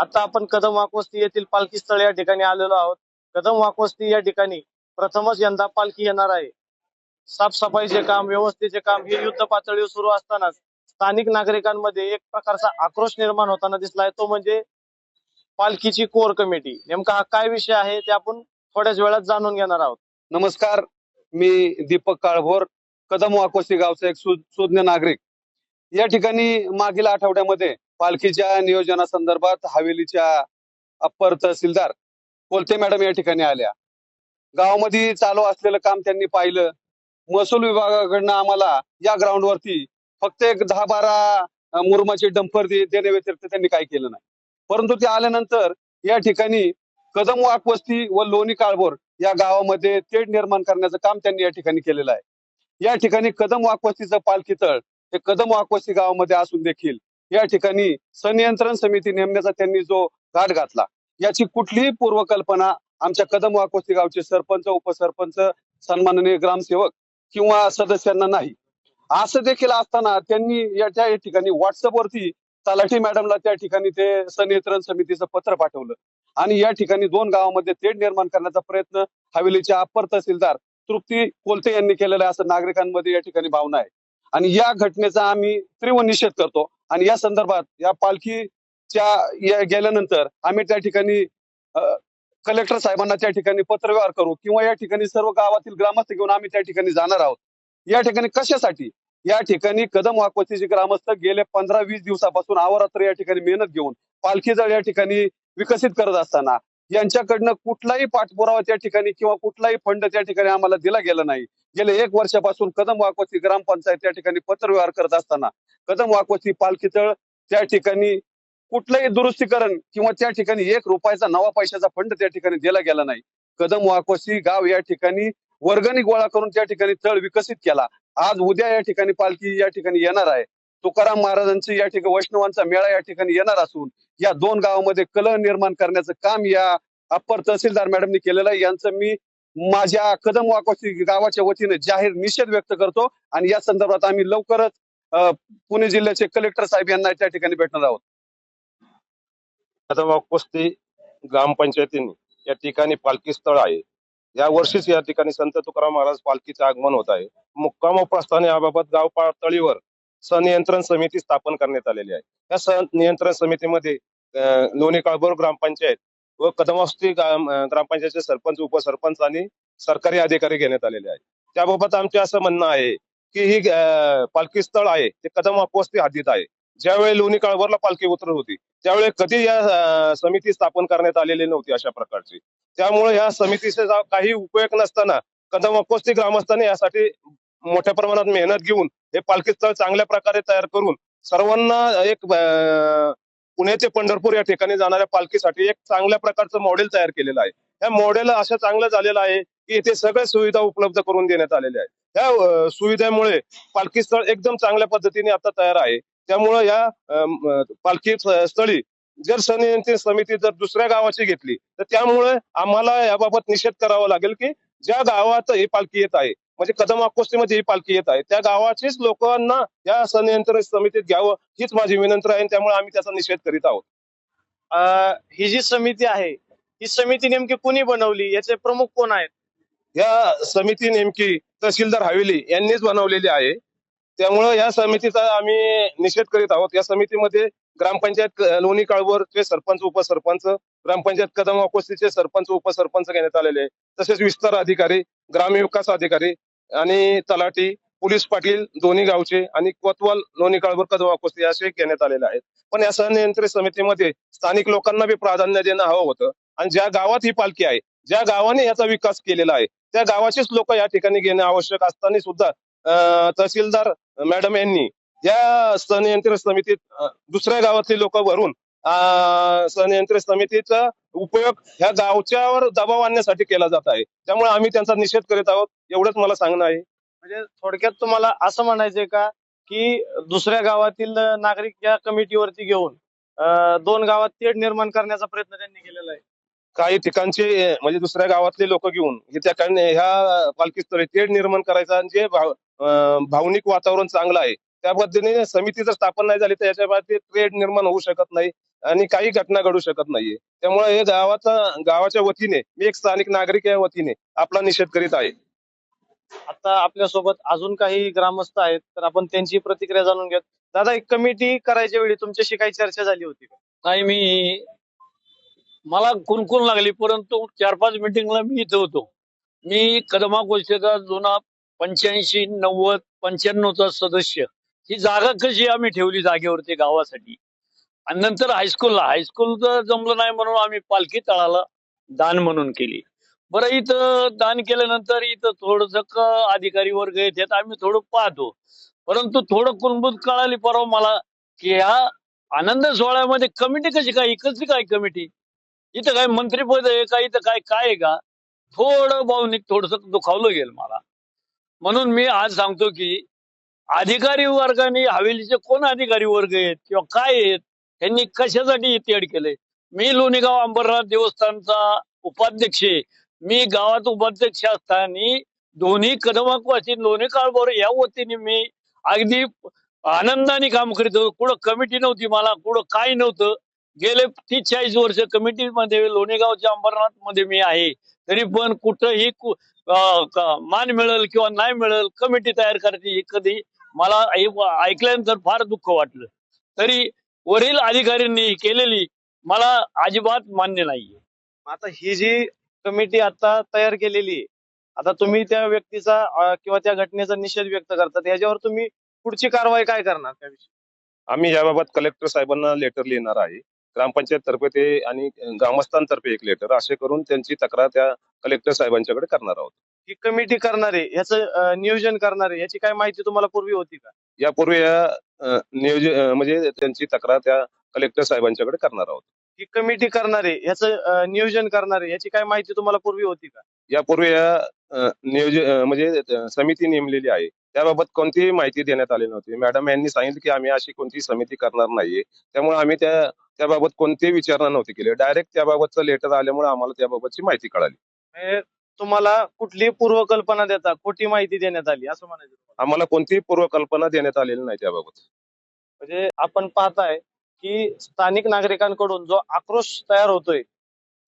आता आपण कदम वाकवस्ती येथील पालखी स्थळ या ठिकाणी आलेलो आहोत. कदम वाकवस्ती या ठिकाणी प्रथमच यंदा पालखी येणार आहे. साफसफाईचे काम व्यवस्थेचे काम हे युद्ध पातळीवर सुरू असतानाच स्थानिक नागरिकांमध्ये एक प्रकारचा आक्रोश निर्माण होताना दिसलाय. तो म्हणजे पालखीची कोर कमिटी. नेमका हा काय विषय आहे ते आपण थोड्याच वेळात जाणून घेणार आहोत. नमस्कार. मी दीपक काळभोर कदम वाकोशी गावचा एक सुज्ञ नागरिक. या ठिकाणी मागील आठवड्यामध्ये पालखीच्या नियोजनासंदर्भात हवेलीच्या अप्पर तहसीलदार कोलते मॅडम या ठिकाणी आल्या. गावामध्ये चालू असलेलं काम त्यांनी पाहिलं. महसूल विभागाकडनं आम्हाला या ग्राउंडवरती फक्त एक दहा बारा मुरमाचे डंपर देण्या व्यतिरिक्त त्यांनी काही केलं नाही. परंतु ते आल्यानंतर या ठिकाणी कदम वाकवस्ती व लोणी काळभोर या गावामध्ये तेढ निर्माण करण्याचं काम त्यांनी या ठिकाणी केलेलं आहे. या ठिकाणी कदम वाकवस्तीचं पालखी तळ हे कदम वाकवस्ती गावामध्ये असून देखील या ठिकाणी संनियंत्रण समिती नेमण्याचा त्यांनी जो घाट घातला याची कुठलीही पूर्वकल्पना आमच्या कदम वाकवस्ती गावचे सरपंच उपसरपंच सन्माननीय ग्रामसेवक किंवा सदस्यांना नाही. असं देखील असताना त्यांनी याच्या ठिकाणी व्हॉट्सअपवरती तलाठी मॅडमला त्या ठिकाणी ते संनियंत्रण समितीचं पत्र पाठवलं आणि या ठिकाणी दोन गावामध्ये तेढ निर्माण करण्याचा प्रयत्न हवेलीच्या अप्पर तहसीलदार तृप्ती कोलते यांनी केलेला आहे असं नागरिकांमध्ये या ठिकाणी भावना आहे. आणि या घटनेचा आम्ही तीव्र निषेध करतो. आणि या संदर्भात या पालखीच्या गेल्यानंतर आम्ही त्या ठिकाणी कलेक्टर साहेबांना त्या ठिकाणी पत्रव्यवहार करू किंवा या ठिकाणी सर्व गावातील ग्रामस्थ घेऊन आम्ही त्या ठिकाणी जाणार आहोत. या ठिकाणी कशासाठी? या ठिकाणी कदम वाकवतीचे ग्रामस्थ गेले पंधरा वीस दिवसापासून अहोरात्र या ठिकाणी मेहनत घेऊन पालखी जळ या ठिकाणी विकसित करत असताना यांच्याकडनं कुठलाही पाठपुरावा त्या ठिकाणी किंवा कुठलाही फंड त्या ठिकाणी आम्हाला दिला गेला नाही. गेले एक वर्षापासून कदम वाकवती ग्रामपंचायत त्या ठिकाणी पत्रव्यवहार करत असताना कदम वाकवती पालखी तळ त्या ठिकाणी कुठलंही दुरुस्तीकरण किंवा त्या ठिकाणी एक रुपयाचा नवा पैशाचा फंड त्या ठिकाणी दिला गेला नाही. कदम वाकवसी गाव या ठिकाणी वर्गणी गोळा करून त्या ठिकाणी तळ विकसित केला. आज उद्या या ठिकाणी पालखी या ठिकाणी येणार आहे. तुकाराम महाराजांची या ठिकाणी वैष्णवांचा मेळा या ठिकाणी येणार असून या दोन गावामध्ये कलह निर्माण करण्याचं काम या अप्पर तहसीलदार मॅडमनी केलेलं आहे. यांचं मी माझ्या कदम वाकवसी गावाच्या वतीने जाहीर निषेध व्यक्त करतो आणि या संदर्भात आम्ही लवकरच पुणे जिल्ह्याचे कलेक्टर साहेब यांना त्या ठिकाणी भेटणार आहोत. आता कुस्ती ग्रामपंचायतीने या ठिकाणी पालखी स्थळ आहे. या वर्षीच या ठिकाणी संत तुकाराम महाराज पालखीचे आगमन होत आहे. मुक्काम व प्रस्थान याबाबत गाव पातळीवर सनियंत्रण समिती स्थापन करण्यात आलेली आहे. या सनियंत्रण समितीमध्ये लोणी काळभोर ग्रामपंचायत व कदमवस्ती ग्रामपंचायतचे सरपंच उपसरपंच आणि सरकारी अधिकारी घेण्यात आलेले आहेत. त्याबाबत आमचे असं म्हणणं आहे की ही पालखी स्थळ आहे ते कदम पोस्ती हद्दीत आहे. ज्यावेळी लोणी काळभोरला पालखी उतरत होती त्यावेळी कधी या समिती स्थापन करण्यात आलेली नव्हती अशा प्रकारची. त्यामुळे या समितीचा काही उपयोग नसताना कदम अकोस्ती ग्रामस्थांनी यासाठी मोठ्या प्रमाणात मेहनत घेऊन हे पालखी स्थळ चांगल्या प्रकारे तयार करून सर्वांना एक अं, पुणे ते पंढरपूर या ठिकाणी जाणाऱ्या पालखीसाठी एक चांगल्या प्रकारचं मॉडेल तयार केलेलं आहे. या मॉडेल अशा चांगलं झालेलं आहे की इथे सगळ्या सुविधा उपलब्ध करून देण्यात आलेल्या आहेत. या सुविधेमुळे पालखी स्थळ एकदम चांगल्या पद्धतीने आता तयार आहे. त्यामुळे या पालखी स्थळी जर सनियंत्रण समिती जर दुसऱ्या गावाची घेतली तर त्यामुळे आम्हाला याबाबत निषेध करावा लागेल की ज्या गावात ही पालखी येत आहे म्हणजे कदममध्ये ही पालखी येत आहे त्या गावाचीच लोकांना या सनियंत्रण समितीत घ्यावं हीच माझी विनंती आहे आणि त्यामुळे आम्ही त्याचा निषेध करीत आहोत. अं, ही जी समिती आहे ही समिती नेमकी कुणी बनवली? याचे प्रमुख कोण आहेत? या समिती नेमकी तहसीलदार हवेली यांनीच बनवलेली आहे. त्यामुळं या समितीचा आम्ही निषेध करीत आहोत. या समितीमध्ये ग्रामपंचायत लोणी काळवरचे सरपंच उपसरपंच ग्रामपंचायत कदम वाकोस्तीचे सरपंच उपसरपंच घेण्यात आलेले तसेच विस्तार अधिकारी ग्रामविकास अधिकारी आणि तलाठी पोलीस पाटील दोन्ही गावचे आणि कोतवाल लोणी काळवर कदम वाकोस्ती असे घेण्यात आलेले आहेत. पण या सहनियंत्रित समितीमध्ये स्थानिक लोकांना बी प्राधान्य देणं हवं होतं. आणि ज्या गावात ही पालखी आहे ज्या गावाने याचा विकास केलेला आहे त्या गावाचीच लोक या ठिकाणी घेणे आवश्यक असताना सुद्धा तहसीलदार मॅडम यांनी या संनियंत्रण समितीत दुसऱ्या गावातील लोक भरून अं, समितीचा उपयोग ह्या गावच्यावर दबाव आणण्यासाठी केला जात आहे. त्यामुळे आम्ही त्यांचा निषेध करीत आहोत. एवढंच मला सांगणं आहे. म्हणजे थोडक्यात तुम्हाला असं म्हणायचंय का की दुसऱ्या गावातील नागरिक या कमिटीवरती घेऊन दोन गावात तेढ निर्माण करण्याचा प्रयत्न त्यांनी केलेला आहे. काही ठिकाणचे म्हणजे दुसऱ्या गावातले लोक घेऊन हे त्या कारण ह्या पालखी स्थळी तेढ निर्माण करायचा आणि जे भाव- अं, भावनिक वातावरण चांगलं आहे त्या पद्धतीने समिती जर स्थापन नाही झाली तर याच्या बाबतीत ट्रेड निर्माण होऊ शकत नाही आणि काही घटना घडू शकत नाहीये. त्यामुळे हे गावाचा गावाच्या वतीने मी एक स्थानिक नागरिक या वतीने आपला निषेध करीत आहे. आता आपल्यासोबत अजून काही ग्रामस्थ आहेत तर आपण त्यांची प्रतिक्रिया जाणून घेत दादा एक कमिटी करायच्या वेळी तुमच्याशी काही चर्चा झाली होती का? नाही मी मला कुणकुण लागली परंतु चार पाच मिटिंगला मी इथं होतो. मी कदमा गोष्टीचा जुना पंच्याऐंशी नव्वद पंच्याण्णवचा सदस्य. ही जागा कशी आम्ही ठेवली जागेवरती गावासाठी? आणि नंतर हायस्कूलला. तर जमलं नाही म्हणून आम्ही पालखी तळाला दान म्हणून केली. बरं इथं दान केल्यानंतर इथं थोडस अधिकारी वर्ग येतात आम्ही थोडं पाहतो. परंतु थोडं कुणबुत कळाली परवा मला की ह्या आनंद सोहळ्यामध्ये कमिटी कशी काय? कसली काय कमिटी? इथं काय मंत्रीपद आहे का इथं काय काय आहे का? थोडं भावनिक थोडस दुखावलं गेलं मला. म्हणून मी आज सांगतो की अधिकारी वर्गाने हवेलीचे कोण अधिकारी वर्ग आहेत किंवा काय आहेत त्यांनी कशासाठी इथे ऍड केलंय? मी लोणीगाव अंबरनाथ देवस्थानचा उपाध्यक्ष आहे. मी गावात उपाध्यक्ष असताना दोन्ही कदमाकवासी लोणी काळभोर या वतीने मी अगदी आनंदाने काम करीत होतो. कुठं कमिटी नव्हती मला कुठं काय नव्हतं. गेले तीस चाळीस वर्ष कमिटीमध्ये लोणेगावच्या अंबरनाथमध्ये मी आहे. तरी पण कुठंही कु- मान मिळेल किंवा नाही मिळेल कमिटी तयार करायची हे कधी मला ऐकल्यानंतर फार दुःख वाटलं. तरी वरील अधिकाऱ्यांनी केलेली मला अजिबात मान्य नाहीये. आता ही जी कमिटी आता तयार केलेली आहे आता तुम्ही त्या व्यक्तीचा किंवा त्या घटनेचा निषेध व्यक्त करतात याच्यावर तुम्ही पुढची कारवाई काय करणार त्याविषयी? आम्ही याबाबत कलेक्टर साहेबांना लेटर लिहिणार आहे. ग्रामपंचायत तर्फे ते आणि ग्रामस्थांतर्फे एक लेटर असे करून त्यांची तक्रार त्या कलेक्टर साहेबांच्याकडे करणार आहोत. ही कमिटी करणारे याचं नियोजन करणारे याची काय माहिती तुम्हाला पूर्वी होती का? यापूर्वी या नियोजन म्हणजे त्यांची तक्रार त्या कलेक्टर साहेबांच्याकडे करणार आहोत. ही कमिटी करणारे याचं नियोजन करणारे याची काय माहिती तुम्हाला पूर्वी होती का? यापूर्वी या नियोजन म्हणजे समिती नेमलेली आहे. त्याबाबत कोणतीही माहिती देण्यात आली नव्हती. मॅडम यांनी सांगितलं की आम्ही अशी कोणती समिती करणार नाहीये. त्यामुळे आम्ही त्या त्याबाबत कोणतीही विचारणा नव्हती केली. डायरेक्ट त्याबाबतचं लेटर आल्यामुळे आम्हाला त्याबाबतची माहिती कळाली. म्हणजे तुम्हाला कुठली पूर्वकल्पना देता? खोटी माहिती देण्यात आली असं म्हणायचं. आम्हाला कोणतीही पूर्वकल्पना देण्यात आलेली नाही त्याबाबत. म्हणजे आपण पाहताय की स्थानिक नागरिकांकडून जो आक्रोश तयार होतोय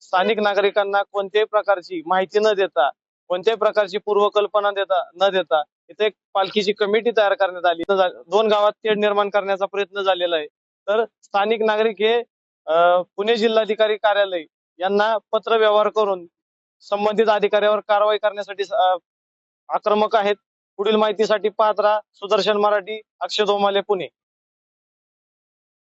स्थानिक नागरिकांना कोणत्याही प्रकारची माहिती न देता कोणत्याही प्रकारची पूर्वकल्पना देता न देता इथे एक पालखीची कमिटी तयार करण्यात आली. दोन गावात तेढ निर्माण करण्याचा प्रयत्न झालेला आहे. तर स्थानिक नागरिक हे पुणे जिल्हाधिकारी कार्यालय यांना पत्र व्यवहार करून संबंधित अधिकाऱ्यावर कारवाई करण्यासाठी आक्रमक आहेत. पुढील माहितीसाठी पाहत राहा सुदर्शन मराठी अक्षय दोमाले पुणे.